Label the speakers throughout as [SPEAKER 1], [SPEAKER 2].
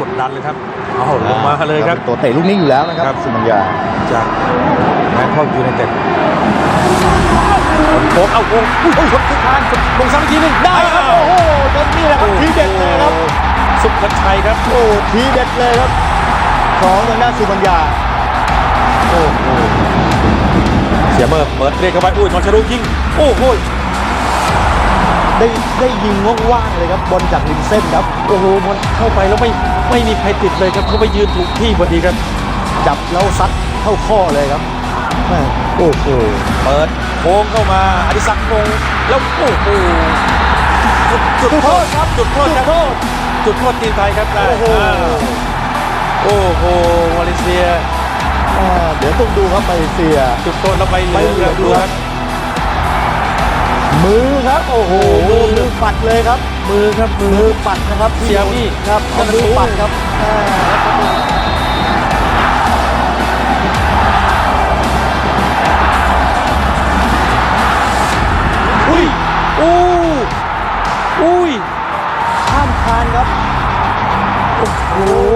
[SPEAKER 1] กดดันเลยครับเอาลงมาเลยครับ
[SPEAKER 2] ตัวเตะลูกนี้อยู่แล้วนะค
[SPEAKER 1] ครั
[SPEAKER 2] รับบสุมัญญา
[SPEAKER 1] จากแบงคอกยูไนเต็ดโค้งเอาโค้งอุ้ยโอ้ยชนทุกทางลงซ้ำอีกทีหนึงได้ครับ
[SPEAKER 2] โอ้โหตอนนี้แหละครับทีเด็ดเลยครับ
[SPEAKER 1] สุขชัยครับ
[SPEAKER 2] โอ้ทีเด็ดเลยครับ ของทางด้านสุมัญญาโอ้โห
[SPEAKER 1] เสียเมอร์เปิดเรียกเข้าไปอุ้ยนอนชารุยิงโอ้โห
[SPEAKER 2] ได้ได้ยิงว่างๆเลยครับบอลจากริมเส้นครับ
[SPEAKER 1] โอ้โหมันเข้าไปแล้วไม่ไม่มีใครติดเลยครับเขาไปยืนถูกที่พอดีครับ
[SPEAKER 2] จับแล้วซัดเข้าข้อเลยครับแม่โอ้โห
[SPEAKER 1] เปิดโค้งเข้ามาอดิศักดิ์มงแล้วโอ้โหจุดจุดโทษครับจุดโทษครับจุดโทษทีมไทยครับได้
[SPEAKER 2] โอ้โห
[SPEAKER 1] อ่าโอ้โหมาเลเซีย
[SPEAKER 2] อ่าเดี๋ยวต้องดูครับมาเลเซีย
[SPEAKER 1] จุดโทษแล้วไป
[SPEAKER 2] ไม่
[SPEAKER 1] เหลื
[SPEAKER 2] เหลื
[SPEAKER 1] อ
[SPEAKER 2] อ
[SPEAKER 1] ครับ
[SPEAKER 2] มือครับ โอ้โห
[SPEAKER 1] โอ้โห
[SPEAKER 2] มือปัดเลยครับ
[SPEAKER 1] มือครับมือ
[SPEAKER 2] มือปัดนะครับ
[SPEAKER 1] เสียมี่
[SPEAKER 2] ครับเอามือปัดครับอ่า
[SPEAKER 1] อุ้ยอู้อุ้ย
[SPEAKER 2] ข้ามคานครับ
[SPEAKER 1] โอ้โห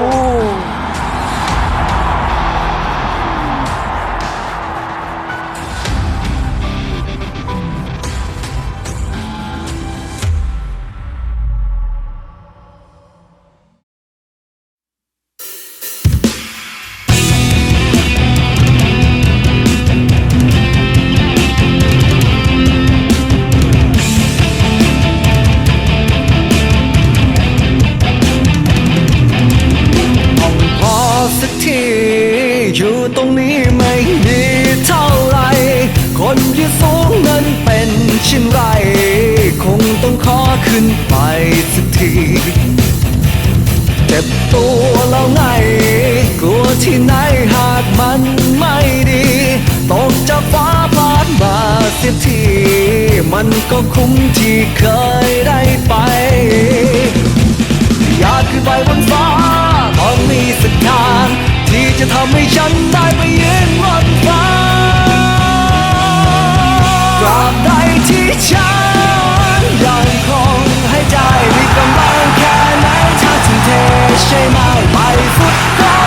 [SPEAKER 3] เช่นไร คงต้องขอขึ้นไปสักทีเจ็บตัวแล้วไง กลัวที่ไหนหากมันไม่ดี ตกจากฟ้าพาดมาเสียที มันก็คุ้มที่เคยได้ไป อยากขึ้นไปบนฟ้า ที่ฉันยังคงให้ใจมีกำลังแค่ไหนถ้าทุ่มเทใช่ไหมไปฟุตบอ
[SPEAKER 4] ล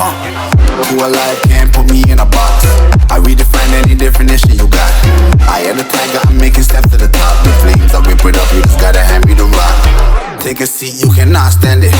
[SPEAKER 4] want. Who alive can't put me in a box. I redefine any definition you got. I am the tiger, I'm making steps to the top. The flames, I whip it up, you just gotta hand me the rock. Take a seat, you cannot stand it.